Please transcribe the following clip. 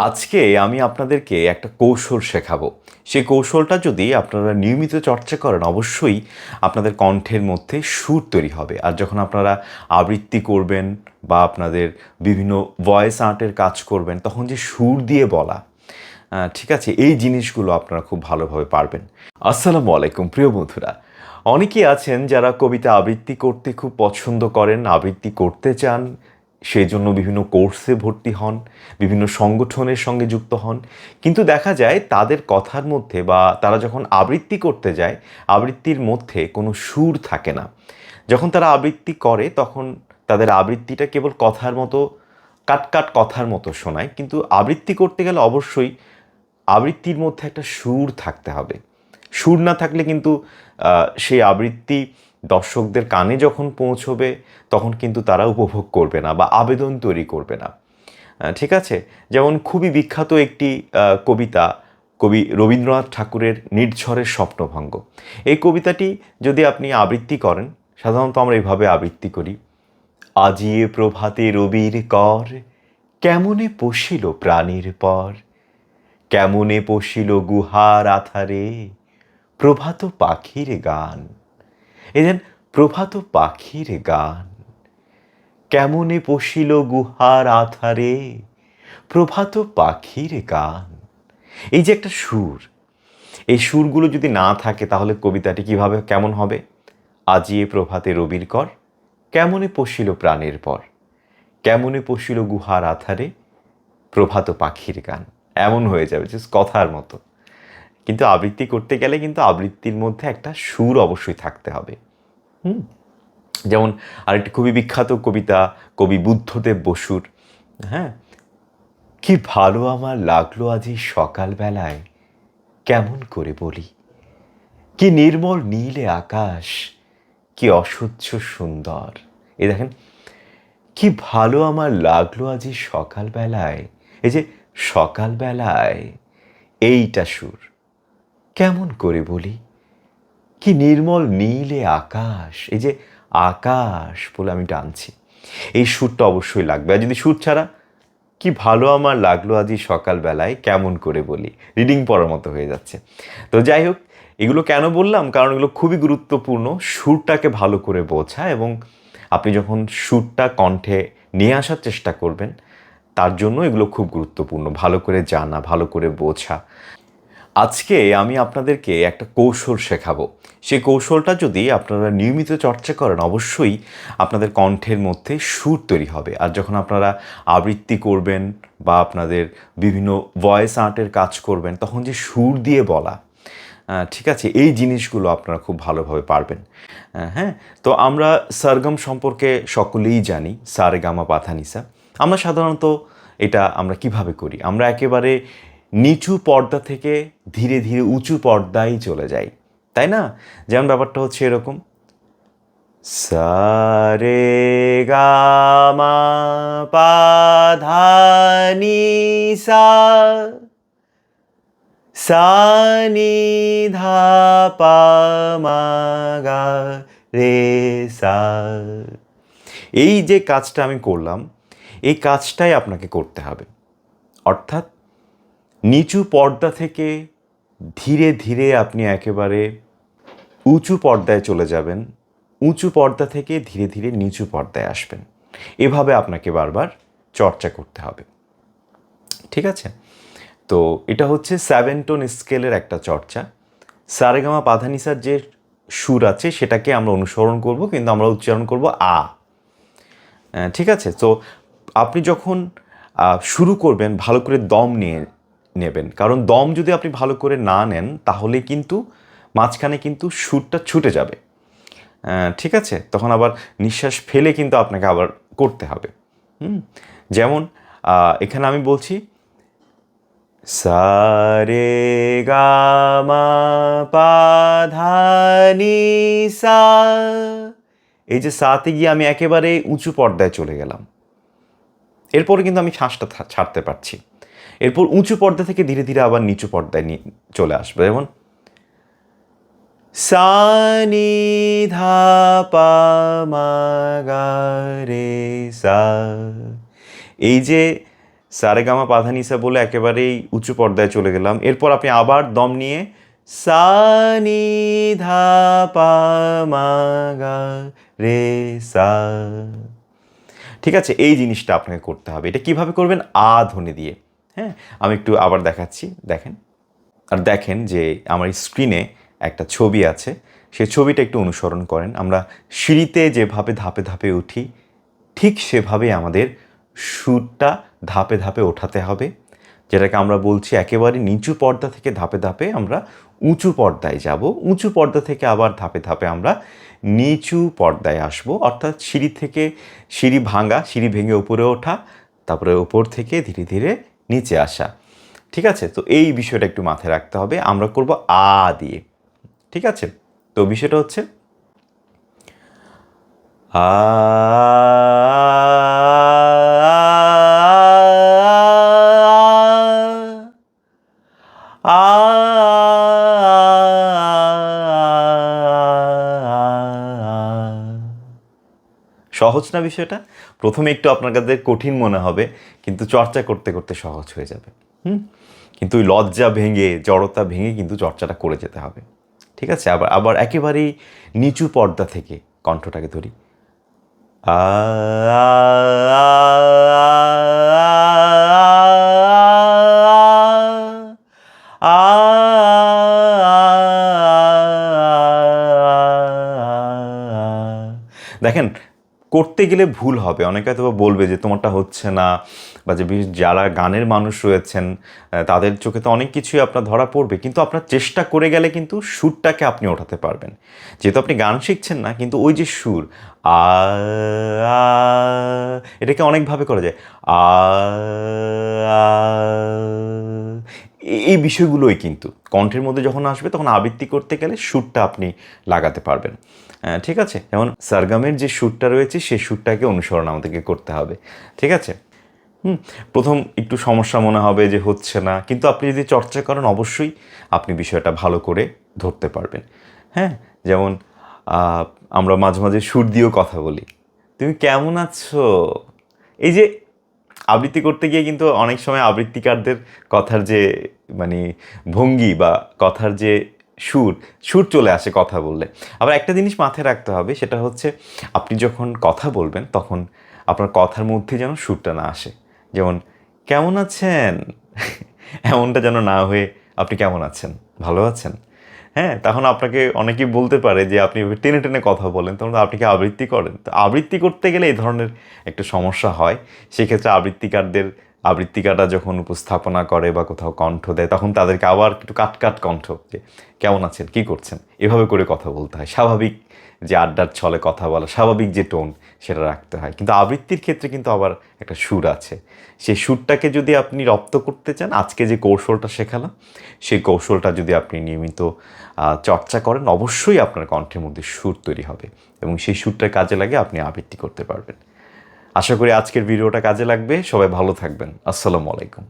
আজকে আমি আপনাদেরকে একটা কৌশল শেখাবো সেই কৌশলটা যদি আপনারা নিয়মিত চর্চা করেন অবশ্যই আপনাদের কণ্ঠের মধ্যে সুর তৈরি হবে আর যখন আপনারা আবৃত্তি করবেন বা আপনাদের বিভিন্ন ভয়েস আর্টের কাজ করবেন তখন যে সুর দিয়ে বলা ঠিক আছে এই জিনিসগুলো আপনারা খুব ভালোভাবে পারবেন আসসালামু আলাইকুম প্রিয় বন্ধুরা অনেকেই আছেন যারা কবিতা আবৃত্তি করতে খুব পছন্দ করেন, আবৃত্তি করতে চান, সেই জন্য বিভিন্ন কোর্সে ভর্তি হন, বিভিন্ন সংগঠনের সঙ্গে যুক্ত হন। কিন্তু দেখা যায় তাদের কথার মধ্যে বা তারা যখন আবৃত্তি করতে যায়, আবৃত্তির মধ্যে কোনো সুর থাকে না। যখন তারা আবৃত্তি করে, তখন তাদের আবৃত্তিটা কেবল কথার মতো কাট কাট কথার মতো শোনায়। কিন্তু আবৃত্তি করতে গেলে অবশ্যই আবৃত্তির মধ্যে একটা সুর থাকতে হবে। সুর না থাকলে কিন্তু সেই আবৃত্তি দর্শকদের কানে যখন পৌঁছবে, তখন কিন্তু তারা উপভোগ করবে না বা আবেদন তৈরি করবে না। ঠিক আছে? যেমন খুবই বিখ্যাত একটি কবিতা, কবি রবীন্দ্রনাথ ঠাকুরের নির্ঝরের স্বপ্নভঙ্গ। এই কবিতাটি যদি আপনি আবৃত্তি করেন, সাধারণত আমরা এইভাবে আবৃত্তি করি আজিয়ে প্রভাতে রবির কর, কেমনে পশিল প্রাণীর পর, কেমনে পশিল গুহার আধারে প্রভাত পাখির গান। এই দেন প্রভাত পাখির গান। কেমনে পশিল গুহার আধারে? প্রভাত পাখির গান। এই যে একটা সুর। এই সুরগুলো যদি না থাকে তাহলে কবিতাটি কীভাবে কেমন হবে? আজিয়ে প্রভাতে রবির কর। কেমনে পশিল প্রাণের পর? কেমনে পশিল গুহার আধারে? প্রভাত পাখির গান। এমন হয়ে যাবে যে কথার মতো। কিন্তু আবৃত্তি করতে গেলে কিন্তু আবৃত্তির মধ্যে একটা সুর অবশ্যই থাকতে হবে। হুম? যেমন আরেকটি খুবই বিখ্যাত কবিতা, কবি বুদ্ধদেব বসুর হ্যাঁ? কি ভালো আমার লাগল আজ এই সকালবেলায়, কেমন করে বলি? কি নির্মল নীলে আকাশ, কি অসহ্য সুন্দর। এ দেখেন, কি ভালো আমার লাগল আজ এই সকালবেলায়, এই যে সকালবেলায়, এইটা সুর। কেমন করে বলি? কি নির্মল নীলে আকাশ, এই যে আকাশ বলে আমি টানছি। এই সুরটা অবশ্যই লাগবে। আর যদি সুর ছাড়া কি ভালো আমার লাগল আজ সকালবেলায়, কেমন করে বলি? রিডিং পড়ার মতো হয়ে যাচ্ছে। তো যাই হোক, এগুলো কেন বললাম? কারণ এগুলো খুবই গুরুত্বপূর্ণ। সুরটাকে ভালো করে বোঝা এবং আপনি যখন সুরটা কণ্ঠে নিয়ে আসার চেষ্টা করবেন, তার জন্য এগুলো খুব গুরুত্বপূর্ণ। ভালো করে জানা, ভালো করে বোঝা। আজকে আমি আপনাদেরকে একটা কৌশল শেখাবো। সেই কৌশলটা যদি আপনারা নিয়মিত চর্চা করেন, অবশ্যই আপনাদের কণ্ঠের মধ্যে সুর তৈরি হবে। আর যখন আপনারা আবৃত্তি করবেন বা আপনাদের বিভিন্ন ভয়েস আর্টের কাজ করবেন, তখন যে সুর দিয়ে বলা ঠিক আছে? এই জিনিসগুলো আপনারা খুব ভালোভাবে পারবেন। হ্যাঁ? তো আমরা সরগম সম্পর্কে সকলেই জানি সারে গামা পাথানিসা। আমরা সাধারণত এটা আমরা কীভাবে করি? আমরা একেবারে নিচু পর্দা থেকে ধীরে ধীরে উঁচু পর্দায় চলে যাই তাই না? যেমন ব্যাপারটা হচ্ছে এরকম। সারে গামা পাধানি সা সানি ধা মা গা রে সা। এই যে কাজটা আমি করলাম, এই কাজটাই আপনাকে করতে হবে। অর্থাৎ নিচু পর্দা থেকে ধীরে ধীরে আপনি একেবারে উঁচু পর্দায় চলে যাবেন। উঁচু পর্দা থেকে ধীরে ধীরে নিচু পর্দায় আসবেন। এভাবে আপনাকে বারবার চর্চা করতে হবে। ঠিক আছে? তো এটা হচ্ছে সেভেন টোন স্কেলের একটা চর্চা। সারেগামা পাধানিসার যে সুর আছে, সেটাকে আমরা অনুসরণ করব, কিন্তু আমরা উচ্চারণ করব আ। ঠিক আছে? তো আপনি যখন শুরু করবেন, ভালো করে দম নিয়ে নেবেন। কারণ দম যদি আপনি ভালো করে না নেন, তাহলে কিন্তু মাঝখানে কিন্তু সুরটা ছুটে যাবে। ঠিক আছে? তখন আবার নিঃশ্বাস ফেলে কিন্তু আপনাকে আবার করতে হবে। হুম? যেমন এখানে আমি বলছি সারে গামা পাধানি সা। এই যে সাতে গিয়ে আমি একেবারে উঁচু পর্দায় চলে গেলাম। এরপরে কিন্তু আমি শ্বাসটা ছাড়তে পারছি। এরপর উঁচু পর্দা থেকে ধীরে ধীরে আবার নিচু পর্দায় নিয়ে চলে আসবে। যেমন সা নি ধা পা রে সা। এই যে সারেগামা পাধানিসা বলে একেবারেই উঁচু পর্দায় চলে গেলাম। এরপর আপনি আবার দম নিয়ে সা নি ধা পা রে সা। ঠিক আছে, এই জিনিসটা আপনাকে করতে হবে। এটা কীভাবে করবেন? আ ধ্বনি দিয়ে। হ্যাঁ আমি একটু আবার দেখাচ্ছি, দেখেন। আর দেখেন যে আমার স্ক্রিনে একটা ছবি আছে। সেই ছবিটা একটু অনুসরণ করেন। আমরা সিঁড়িতে যেভাবে ধাপে ধাপে উঠি, ঠিক সেভাবে আমাদের সুরটা ধাপে ধাপে ওঠাতে হবে। যেটাকে আমরা বলছি একেবারে নিচু পর্দা থেকে ধাপে ধাপে আমরা উঁচু পর্দায় যাব। উঁচু পর্দা থেকে আবার ধাপে ধাপে আমরা নিচু পর্দায় আসব। অর্থাৎ সিঁড়ি থেকে সিঁড়ি ভাঙা, সিঁড়ি ভেঙে উপরে ওঠা, তারপরে ওপর থেকে ধীরে ধীরে নিচে আসা। ঠিক আছে? তো এই বিষয়টা একটু মাথায় রাখতে হবে। আমরা করব আ দিয়ে। ঠিক আছে? তো বিষয়টা হচ্ছে আ সহজ না বিষয়টা প্রথমে একটু আপনার কাছে কঠিন মনে হবে কিন্তু চর্চা করতে করতে সহজ হয়ে যাবে হুম কিন্তু ওই লজ্জা ভেঙে জড়তা ভেঙে কিন্তু চর্চাটা করে যেতে হবে ঠিক আছে আবার আবার একেবারেই নিচু পর্দা থেকে কণ্ঠটাকে ধরি দেখেন করতে গেলে ভুল হবে। অনেকে হয়তো বলবে যে তোমারটা হচ্ছে না। বা যে যারা গানের মানুষ রয়েছেন তাদের চোখে তো অনেক কিছুই আপনার ধরা পড়বে। কিন্তু আপনার চেষ্টা করে গেলে কিন্তু সুরটাকে আপনি ওঠাতে পারবেন। যেহেতু আপনি গান শিখছেন না কিন্তু ওই যে সুর আ এটাকে অনেকভাবে করা যায়। আ, এই- বিষয়গুলোই কিন্তু। কণ্ঠের মধ্যে যখন আসবে, তখন আবৃত্তি করতে গেলে সুরটা আপনি লাগাতে পারবেন। ঠিক আছে? যেমন সারগামের যে সুরটা রয়েছে সেই সুরটাকে অনুসরণ আমাদেরকে করতে হবে। ঠিক আছে? হুম, প্রথম একটু সমস্যা মনে হবে যে হচ্ছে না, কিন্তু আপনি যদি চর্চা করেন, অবশ্যই আপনি বিষয়টা ভালো করে ধরতে পারবেন। হ্যাঁ? যেমন আমরা মাঝে মাঝে সুর দিয়েও কথা বলি। তুমি কেমন আছো? এই যে আবৃত্তি করতে গিয়ে কিন্তু অনেক সময় আবৃত্তিকারদের কথার যে মানে ভঙ্গি বা কথার যে সুর সুর চলে আসে কথা বললে। আবার একটা জিনিস মাথায় রাখতে হবে, সেটা হচ্ছে আপনি যখন কথা বলবেন, তখন আপনার কথার মধ্যে যেন সুরটা না আসে। যেমন, কেমন আছেন? এমনটা যেন না হয়ে, আপনি কেমন আছেন? ভালো আছেন? হ্যাঁ তখন আপনাকে অনেকেই বলতে পারে যে আপনি টেনে টেনে কথা বলেন, তখন আপনি কি আবৃত্তি করেন? তো আবৃত্তি করতে গেলে এই ধরনের একটা সমস্যা হয়। সেক্ষেত্রে আবৃত্তিকারদের আবৃত্তিকাররা যখন উপস্থাপনা করে বা কোথাও কণ্ঠ দেয়, তখন তাদেরকে আবার একটু কাট কাট কণ্ঠ কেমন আছেন? কি করছেন? এভাবে করে কথা বলতে হয়। স্বাভাবিক যে আড্ডার ছলে কথা বলা, স্বাভাবিক যে টোন সেটা রাখতে হয়। কিন্তু আবৃত্তির ক্ষেত্রে কিন্তু আবার একটা সুর আছে। সেই সুরটাকে যদি আপনি রপ্ত করতে চান, আজকে যে কৌশলটা শেখালাম, সেই কৌশলটা যদি আপনি নিয়মিত চর্চা করেন, অবশ্যই আপনার কণ্ঠের মধ্যে সুর তৈরি হবে এবং সেই সুরটা কাজে লাগে আপনি আবৃত্তি করতে পারবেন। আশা করি আজকের ভিডিওটা কাজে লাগবে। সবাই ভালো থাকবেন। আসসালামু আলাইকুম।